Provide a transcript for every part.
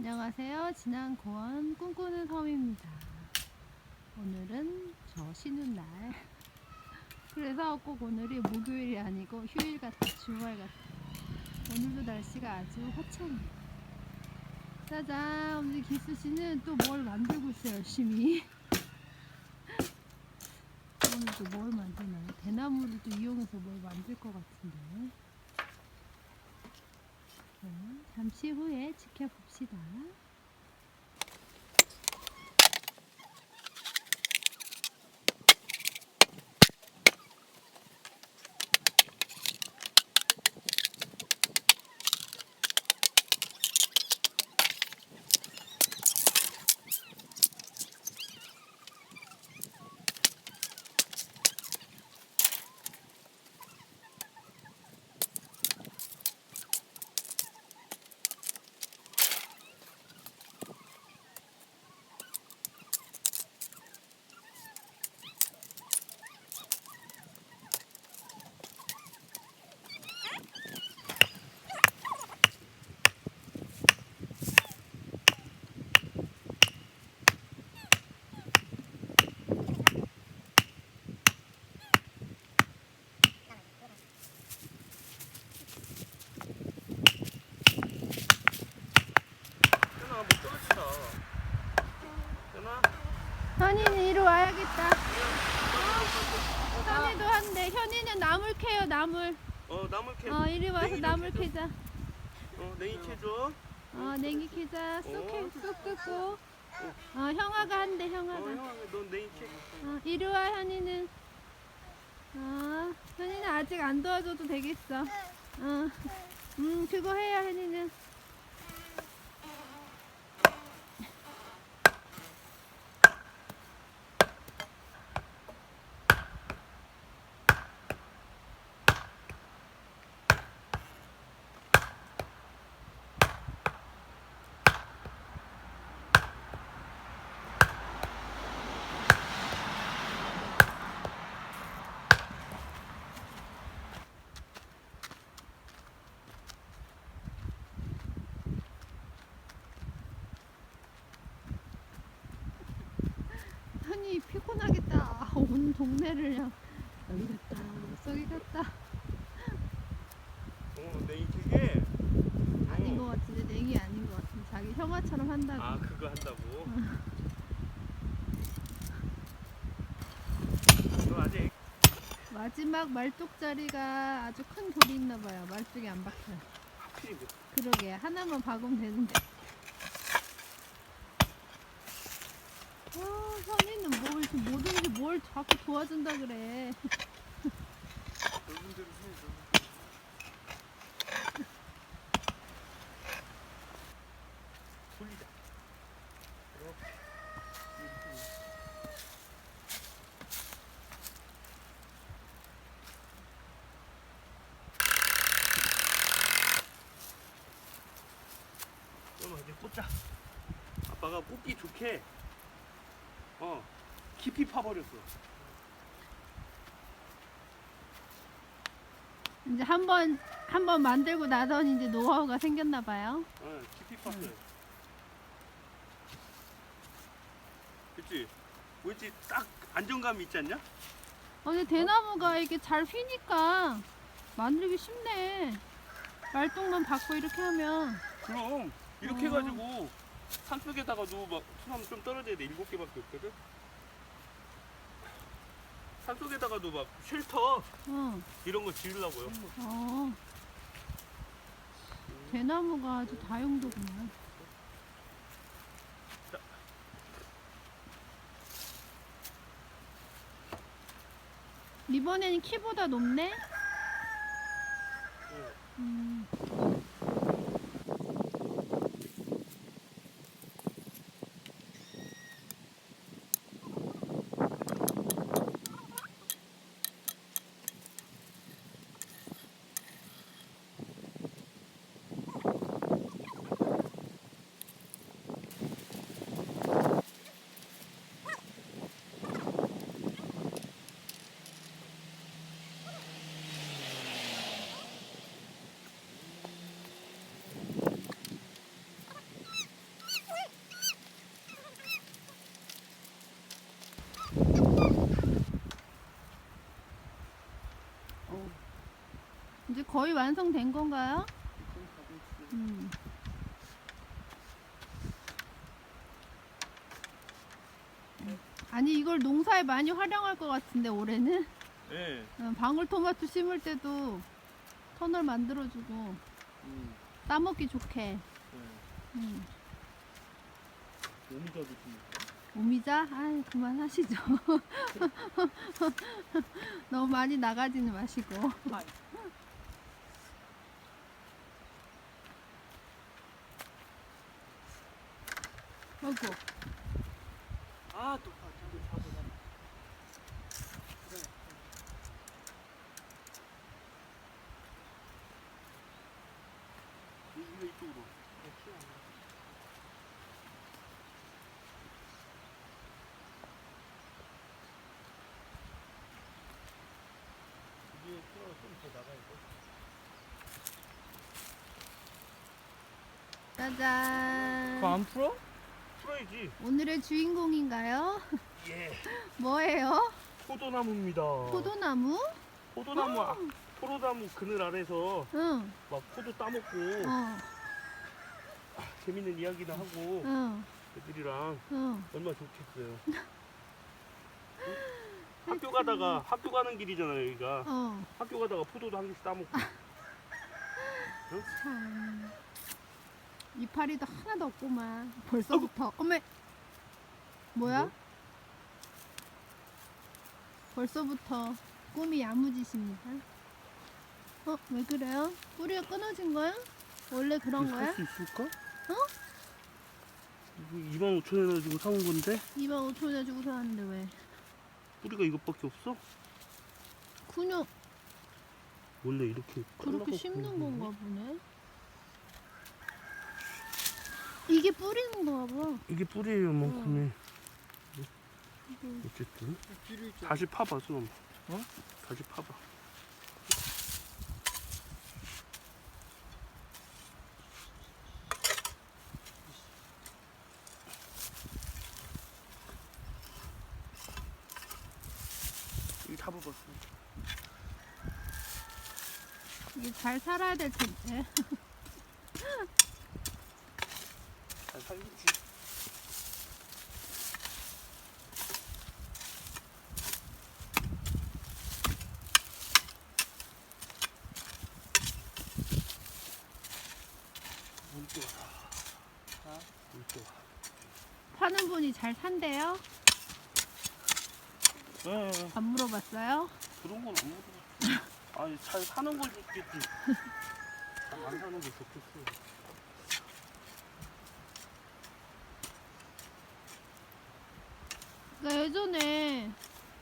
안녕하세요. 진안 고원 꿈꾸는 섬입니다. 오늘은 저 쉬는 날. 그래서 꼭 오늘이 목요일이 아니고 휴일 같아, 주말 같아. 오늘도 날씨가 아주 화창해요. 짜잔, 우리 기수 씨는 또 뭘 만들고 있어요, 열심히. 오늘 또 뭘 만드나요? 대나무를 또 이용해서 뭘 만들 것 같은데. 자, 잠시 후에 지켜봅시다. 현아 뭐 떨어지다. 현아. 와야겠다. 현이도 한대. 현이는 나물 캐요, 나물. 어 나물 캐. 어, 이리 와서 냉이 좀 나물 캐줘. 캐자. 어 냉이 캐줘. 어, 냉이 캐자. 쑥, 어. 캐, 쑥 뜯고. 어, 형아가 한대, 어 형아가. 형아 넌 냉이 캐. 어, 이리 와, 현이는. 어, 현이는 아직 안 도와줘도 되겠어. 어, 음, 그거 해야 현이는. 피곤하겠다. 아, 온 동네를 그냥 여기 갔다, 저기 갔다. 어 냉이 캐게. 아닌 어. 것 같은데, 냉이 아닌 것 같은데. 자기 형아처럼 한다고. 아 그거 한다고. 너 아직 마지막 말뚝 자리가 아주 큰 돌이 있나 봐요. 말뚝이 안 박혀요. 하필이고. 그러게 하나만 박으면 되는데. 아, 뭘 이렇게 뭐든지 뭘 자꾸 도와준다 그래. 넓은 대로 해. 돌리자. 이렇게. 이렇게. 그럼 이제 꽂자. 아빠가 꽂기 좋게 어 깊이 파버렸어. 이제 한 번 한 번 만들고 나더니 이제 노하우가 생겼나 봐요. 어 깊이 팠어요. 그치? 왠지 딱 안정감이 있지 않냐? 어, 근데 대나무가 이게 잘 휘니까 만들기 쉽네. 말뚝만 박고 이렇게 하면 그럼 이렇게 어. 해가지고 산속에다가도 막 소나무 좀 떨어져야 돼 일곱 개밖에 없거든. 산속에다가도 막 쉘터 어, 이런 거 지으려고요. 어. 대나무가 아주 다용도구나. 이번에는 키보다 높네? 거의 완성된 건가요? 음. 아니 이걸 농사에 많이 활용할 것 같은데 올해는 네. 어, 방울토마토 심을 때도 터널 만들어주고 음. 따먹기 좋게 네. 음. 오미자도 줍니까? 오미자? 아이 그만하시죠 너무 많이 나가지는 마시고 어구 아, 또 봐. 저기 봐도 나. 그래. 이거 이쪽으로. 네, 키워. 이게 키워 좀더 나가야 돼. 짜잔 그거 안 풀어? 풀어야지. 오늘의 주인공인가요? 예. 뭐예요? 포도나무입니다. 포도나무? 포도나무, 아, 어, 포도나무 그늘 아래서 응, 막 포도 따먹고 어, 재밌는 이야기나 하고 응, 애들이랑 응. 얼마나 좋겠어요. 응? 학교 가다가 학교 가는 길이잖아요, 여기가. 어, 학교 가다가 포도도 한 개씩 따먹고. 참. 이파리도 하나도 없구만. 벌써부터. 어메! 뭐야? 뭐? 벌써부터 꿈이 야무지십니다. 어, 왜 그래요? 뿌리가 끊어진 거야? 원래 그런 거야? 살수 있을까? 어? 이거 2만 5천 원 가지고 사온 건데 2만 5천 원 주고 사는데 왜? 뿌리가 이것밖에 없어? 그냥 원래 이렇게 그렇게 잘라갖고 심는 건가 보네. 이게 뿌리는 거가 봐. 이게 뿌리예요, 만큼이. 이거 어쨌든 다시 파봐, 좀. 어? 다시 파봐. 이다 봐봤어. 이게 잘 살아야 될 텐데. 물물 좋아. 파는 분이 잘 산대요? 네, 안 물어봤어요? 그런 건안 먹어. 아니, 잘 사는 걸 좋겠지. 잘안 사는 게 좋겠어. 그러니까 예전에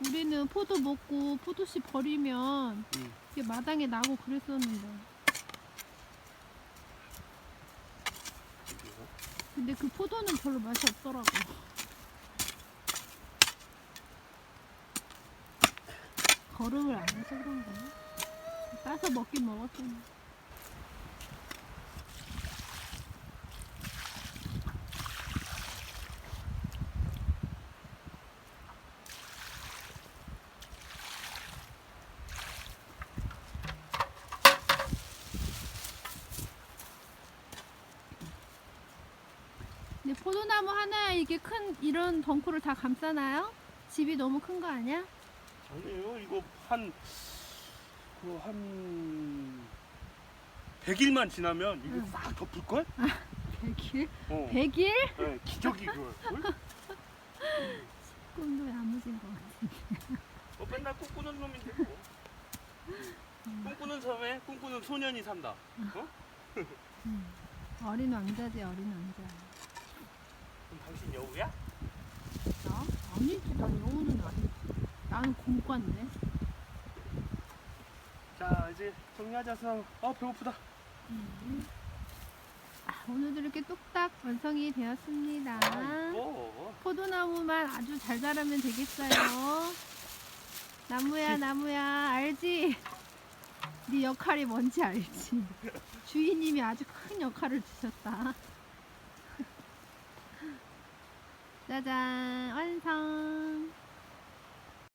우리는 포도 먹고 포도씨 버리면 응. 이게 마당에 나고 그랬었는데. 근데 그 포도는 별로 맛이 없더라고. 거름을 안 해서 그런가? 따서 먹긴 먹었었는 포도나무 하나에 이게 큰 이런 덩쿨을 다 감싸나요? 집이 너무 큰 거 아니야? 아니에요. 이거 한, 그 한, 100일만 지나면 이거 응. 싹 덮을걸? 100일? 어. 100일? 네, 기적이 그걸. 꿈도 야무진 거 같아. 어, 맨날 꿈꾸는 놈인데 뭐. 꿈꾸는 섬에 꿈꾸는 소년이 산다. 어? 음. 어린 왕자지 어린 왕자. 그럼 당신 여우야? 나? 아니지 난 영혼은 아니지. 나는 공과인데. 자, 이제 정리하자, 서 어, 배고프다. 음. 아, 오늘도 이렇게 뚝딱 완성이 되었습니다. 아, 이거. 포도나무만 아주 잘 자라면 되겠어요. 나무야 나무야 알지? 네 역할이 뭔지 알지? 주인님이 아주 큰 역할을 주셨다. 짜잔 완성.